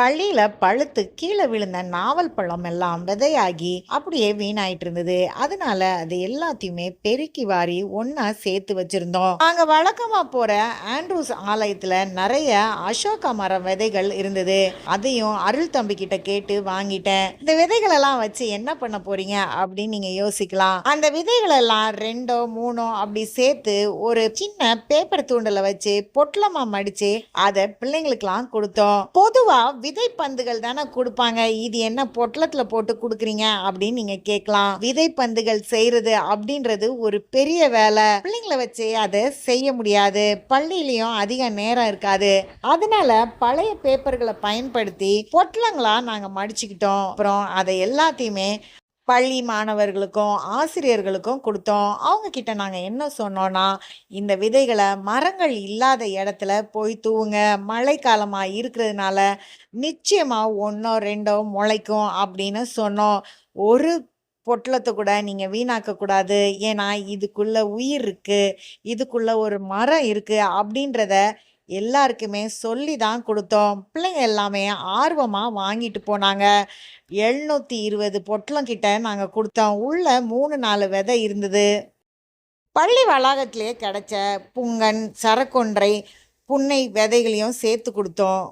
பள்ளியில் பழுத்து கீழே விழுந்த நாவல் பழம் எல்லாம் விதையாகி அப்படியே வீணாயிட்டு இருந்தது. அதனால அது எல்லாத்தையுமே பெருக்கி வாரி ஒன்னா சேர்த்து வச்சிருந்தோம். நாங்கள் வழக்கமாக போகிற ஆண்ட்ரூஸ் ஆலயத்தில் நிறைய அசோகா மரம் விதைகள் இருந்தது. அதையும் அருள் தம்பி கிட்ட கேட்டு வாங்கிட்டேன். இந்த விதைகள் எல்லாம் வச்சு என்ன பண்ண போறீங்க அப்படின்னு நீங்கள் யோசிக்கலாம். அந்த விதைகள் எல்லாம் ரெண்டோ மூணோ அப்படி சேர்த்து ஒரு சின்ன பேப்பர் தூண்டில் வச்சு பொட்டலமா மடிச்சு அதை பிள்ளைங்களுக்கெல்லாம் கொடுத்தோம். பொதுவா விதை பந்துகள் தானே கொடுப்பாங்க. இது என்ன பொட்டலத்தில் போட்டு கொடுக்குறீங்க? அப்படின்னு நீங்கள் கேட்கலாம். விதை பந்துகள் செய்கிறது அப்படின்றது ஒரு பெரிய வேலை. பிள்ளைங்களை வச்சு அதை செய்ய முடியாது. பள்ளியிலையும் அதிக நேரம் இருக்காது. அதனால பழைய பேப்பர்களை பயன்படுத்தி பொட்டலங்களா நாங்கள் மடிச்சுக்கிட்டோம். அப்புறம் அதை எல்லாத்தையுமே பள்ளி மாணவர்களுக்கும் ஆசிரியர்களுக்கும் கொடுத்தோம். அவங்கக்கிட்ட நாங்கள் என்ன சொன்னோன்னா இந்த விதைகளை மரங்கள் இல்லாத இடத்துல போய் தூவுங்க. மழைக்காலமாக இருக்கிறதுனால நிச்சயமாக ஒன்றோ ரெண்டோ முளைக்கும் அப்படின்னு சொன்னோம். ஒரு பொட்டலத்தை கூட நீங்கள் வீணாக்கக்கூடாது ஏன்னா இதுக்குள்ளே உயிர் இருக்குது இதுக்குள்ளே ஒரு மரம் இருக்குது அப்படின்றத எல்லாருக்குமே சொல்லி தான் கொடுத்தோம். பிள்ளைங்க எல்லாமே ஆர்வமாக வாங்கிட்டு போனாங்க. எழுநூற்றி இருபது பொட்டலம் கிட்ட நாங்கள் கொடுத்தோம். உள்ள மூணு நாலு விதை இருந்தது. பள்ளி வளாகத்திலே கிடச்ச புங்கன் சரக்கொன்றை புன்னை விதைகளையும் சேர்த்து கொடுத்தோம்.